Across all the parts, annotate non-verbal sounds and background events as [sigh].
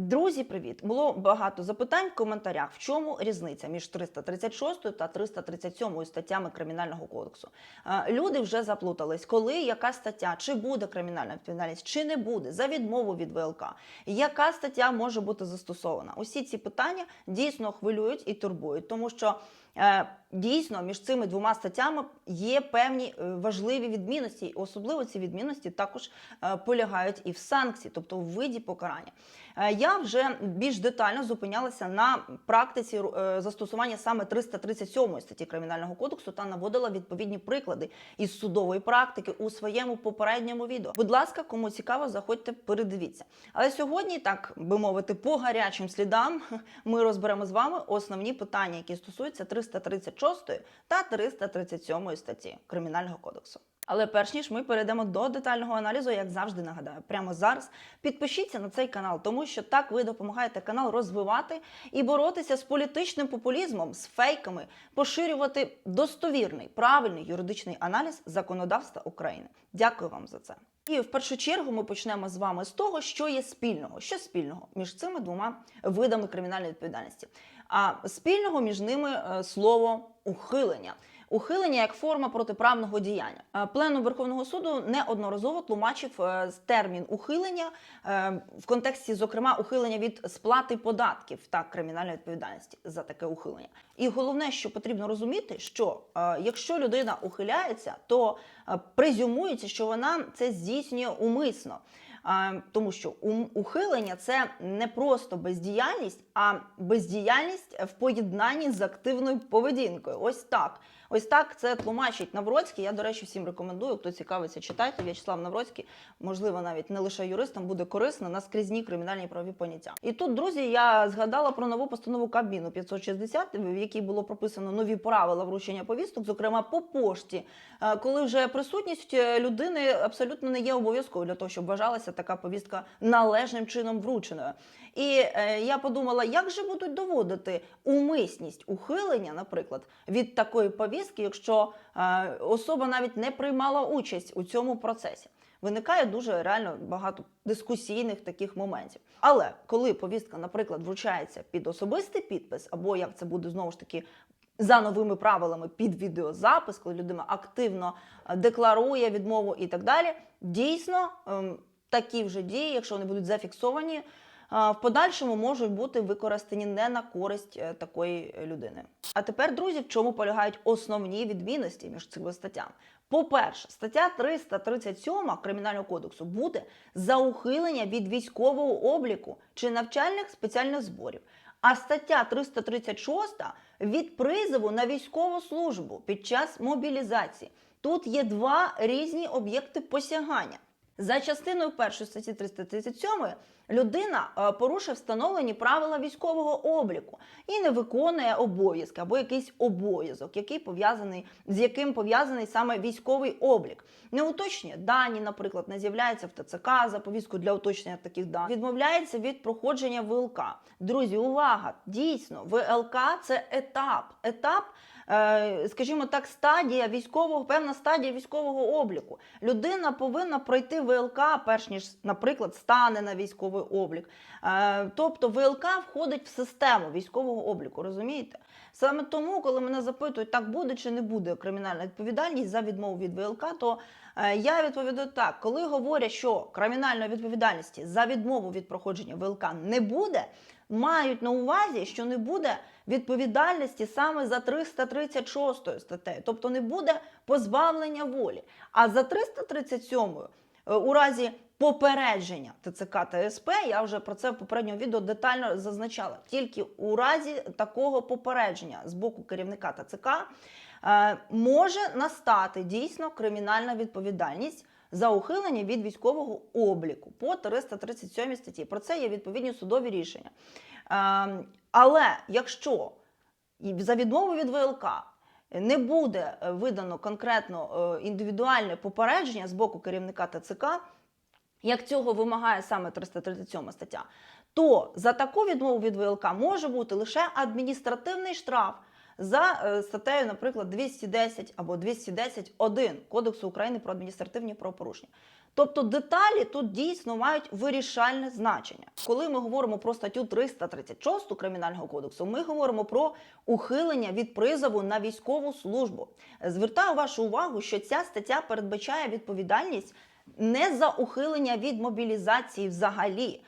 Друзі, привіт! Було багато запитань в коментарях. В чому різниця між 336 та 337 статтями Кримінального кодексу? Е, Люди вже заплутались, коли яка стаття, чи буде кримінальна відповідальність, чи не буде за відмову від ВЛК, яка стаття може бути застосована? Усі ці питання дійсно хвилюють і турбують, тому що е, дійсно між цими двома статтями є певні е, важливі відмінності. Особливо ці відмінності також полягають і в санкції, тобто в виді покарання. Е, Я вже більш детально зупинялася на практиці е, застосування саме 337 статті Кримінального кодексу та наводила відповідні приклади із судової практики у своєму попередньому відео. Будь ласка, кому цікаво, заходьте, передивіться. Але сьогодні, так би мовити, по гарячим слідам [laughs] ми розберемо з вами основні питання, які стосуються 336 та 337 статті Кримінального кодексу. Але перш ніж ми перейдемо до детального аналізу, як завжди нагадаю, прямо зараз підпишіться на цей канал, тому що так ви допомагаєте канал розвивати і боротися з політичним популізмом, з фейками, поширювати достовірний, правильний юридичний аналіз законодавства України. Дякую вам за це. І в першу чергу ми почнемо з вами з того, що є спільного. Що спільного між цими двома видами кримінальної відповідальності? А спільного між ними е, слово ухилення. Ухилення як форма протиправного діяння. Е, Пленум Верховного суду неодноразово тлумачив е, термін ухилення е, в контексті, зокрема, ухилення від сплати податків та кримінальної відповідальності за таке ухилення. І головне, що потрібно розуміти, що якщо людина ухиляється, то презюмується, що вона це здійснює умисно. Тому що ухилення це не просто бездіяльність, а бездіяльність в поєднанні з активною поведінкою. Ось так. Ось так це тлумачить Навроцький. Я, до речі, всім рекомендую. Хто цікавиться, читайте. В'ячеслав Навроцький, можливо, навіть не лише юристам буде корисно на скрізні кримінальні правові поняття. І тут, друзі, я згадала про нову постанову Кабміну 560, в якій було прописано нові правила вручення повісток, зокрема по пошті, Е, коли вже присутність е, людини абсолютно не є обов'язковою для того, щоб вважалася така повістка належним чином врученою. І е, я подумала, як же будуть доводити умисність ухилення, наприклад, від такої повістки, якщо е, особа навіть не приймала участь у цьому процесі. Виникає дуже реально багато дискусійних таких моментів. Але коли повістка, наприклад, вручається під особистий підпис, або як це буде знову ж таки за новими правилами під відеозапис, коли людина активно е, декларує відмову і так далі, дійсно ем, такі вже дії, якщо вони будуть зафіксовані, в подальшому можуть бути використані не на користь е, такої людини. А тепер, друзі, в чому полягають основні відмінності між цими статтями? По-перше, стаття 337 Кримінального кодексу буде за ухилення від військового обліку чи навчальних спеціальних зборів. А стаття 336 від призову на військову службу під час мобілізації. Тут є два різні об'єкти посягання. За частиною першої статті 337 людина е, порушив встановлені правила військового обліку і не виконує обов'язки або якийсь обов'язок, який пов'язаний з яким пов'язаний саме військовий облік. Не уточнює дані, наприклад, не з'являється в ТЦК за повістку для уточнення таких даних. Відмовляється від проходження ВЛК. Друзі, увага! Дійсно, ВЛК це етап. Етап скажімо так, стадія військового, певна стадія військового обліку. Людина повинна пройти ВЛК, перш ніж, наприклад, стане на військовий облік. Е, Тобто ВЛК входить в систему військового обліку, розумієте? Саме тому, коли мене запитують, так буде чи не буде кримінальна відповідальність за відмову від ВЛК, то е, я відповідаю так: коли говорять, що кримінальної відповідальності за відмову від проходження ВЛК не буде, мають на увазі, що не буде відповідальності саме за 336 статтею, тобто не буде позбавлення волі. А за 337 е, у разі попередження ТЦК та СП, я вже про це в попередньому відео детально зазначала. Тільки у разі такого попередження з боку керівника ТЦК е, може настати дійсно кримінальна відповідальність. За ухилення від військового обліку по 337 статті. Про це є відповідні судові рішення. Ем, але якщо за відмову від ВЛК не буде видано конкретно е, індивідуальне попередження з боку керівника ТЦК, як цього вимагає саме 337 стаття, то за таку відмову від ВЛК може бути лише адміністративний штраф за е, статтею, наприклад, 210 або 210.1 Кодексу України про адміністративні правопорушення. Тобто деталі тут дійсно мають вирішальне значення. Коли ми говоримо про статтю 336 Кримінального кодексу, ми говоримо про ухилення від призову на військову службу. Звертаю вашу увагу, що ця стаття передбачає відповідальність не за ухилення від мобілізації взагалі,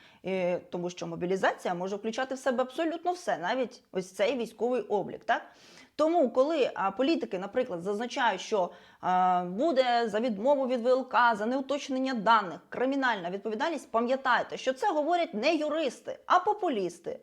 тому що мобілізація може включати в себе абсолютно все, навіть ось цей військовий облік. Так? Тому, коли політики, наприклад, зазначають, що буде за відмову від ВЛК, за неуточнення даних, кримінальна відповідальність, пам'ятайте, що це говорять не юристи, а популісти.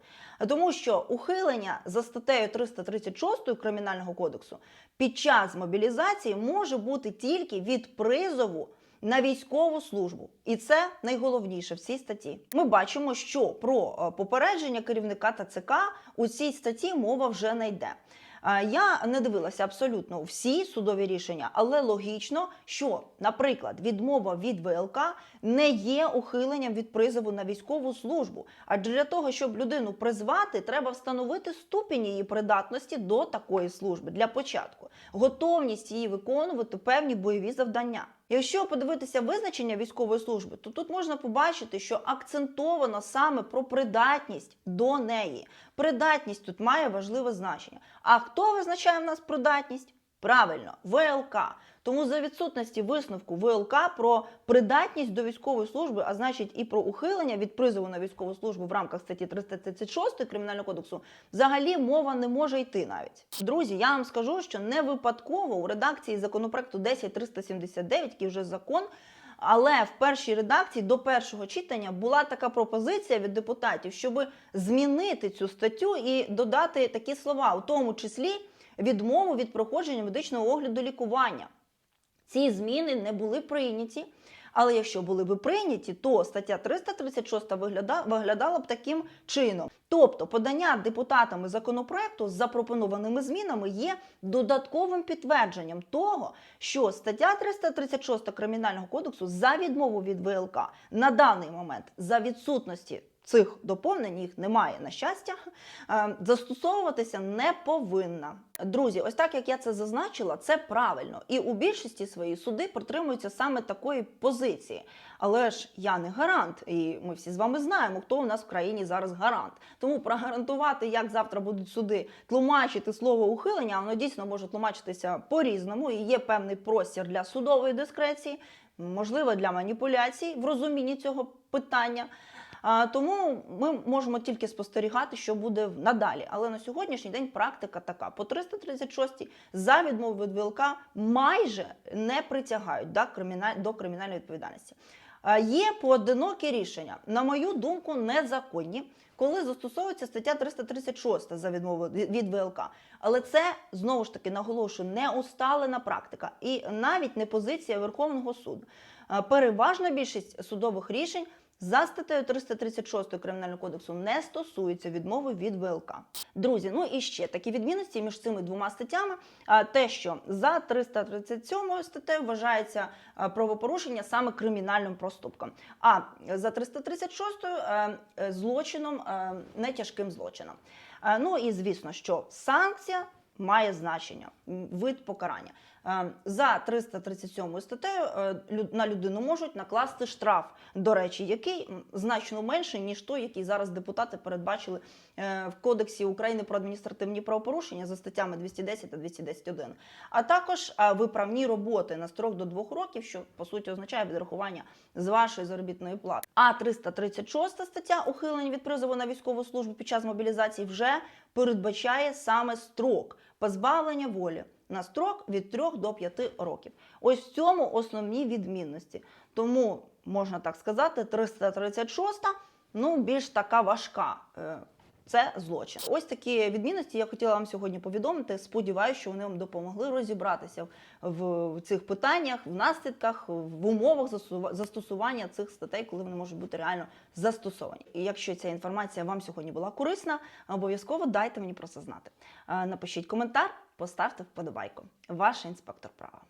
Тому що ухилення за статтею 336 Кримінального кодексу під час мобілізації може бути тільки від призову на військову службу, і це найголовніше в цій статті. Ми бачимо, що про е, попередження керівника ТЦК у цій статті мова вже не йде. Е, Я не дивилася абсолютно всі судові рішення, але логічно, що, наприклад, відмова від ВЛК не є ухиленням від призову на військову службу. Адже для того, щоб людину призвати, треба встановити ступінь її придатності до такої служби для початку, готовність її виконувати певні бойові завдання. Якщо подивитися визначення військової служби, то тут можна побачити, що акцентовано саме про придатність до неї. Придатність тут має важливе значення. А хто визначає в нас придатність? Правильно, ВЛК. Тому за відсутності висновку ВЛК про придатність до військової служби, а значить і про ухилення від призову на військову службу в рамках статті 336 Кримінального кодексу, взагалі мова не може йти навіть. Друзі, я вам скажу, що не випадково у редакції законопроекту 10379, який вже закон. Але в першій редакції до першого читання була така пропозиція від депутатів, щоб змінити цю статтю і додати такі слова, у тому числі відмову від проходження медичного огляду лікування. Ці зміни не були прийняті. Але якщо були би прийняті, то стаття 336 вигляда, виглядала б таким чином. Тобто, подання депутатами законопроекту з запропонованими змінами є додатковим підтвердженням того, що стаття 336 Кримінального кодексу за відмову від ВЛК на даний момент за відсутності цих доповнень їх немає на щастя, е, застосовуватися не повинна. Друзі, ось так як я це зазначила, це правильно. І у більшості свої суди притримуються саме такої позиції. Але ж я не гарант, і ми всі з вами знаємо, хто у нас в країні зараз гарант. Тому прогарантувати, як завтра будуть суди тлумачити слово ухилення, воно дійсно може тлумачитися по-різному. І є певний простір для судової дискреції, можливо, для маніпуляцій в розумінні цього питання. Тому ми можемо тільки спостерігати, що буде надалі. Але на сьогоднішній день практика така: по 336 за відмову від ВЛК майже не притягають до кримінальної відповідальності. Є поодинокі рішення, на мою думку, незаконні, коли застосовується стаття 336 за відмову від ВЛК. Але це знову ж таки наголошую не усталена практика і навіть не позиція Верховного суду. Переважна більшість судових рішень за статтею 336 Кримінального кодексу не стосується відмови від ВЛК. Друзі, ну і ще такі відмінності між цими двома статтями. Те, що за 337 статтею вважається правопорушення саме кримінальним проступком, а за 336 е, е, злочином, е, не тяжким злочином. Ну і звісно, що санкція має значення, вид покарання. Е, За 337 статтею е, на людину можуть накласти штраф, до речі, який значно менший, ніж той, який зараз депутати передбачили е, в Кодексі України про адміністративні правопорушення за статтями 210 та 210.1. А також е, виправні роботи на строк до двох років, що по суті означає відрахування з вашої заробітної плати. А 336 стаття ухилення від призову на військову службу під час мобілізації вже передбачає саме строк позбавлення волі на строк від 3 до 5 років. Ось в цьому основні відмінності. Тому можна так сказати, 336 ну більш така важка. Це злочин. Ось такі відмінності я хотіла вам сьогодні повідомити. Сподіваюся, що вони вам допомогли розібратися в, цих питаннях, в наслідках, в умовах застосування цих статей, коли вони можуть бути реально застосовані. І якщо ця інформація вам сьогодні була корисна, обов'язково дайте мені про це знати. Е, Напишіть коментар, поставте вподобайку. Ваш інспектор права.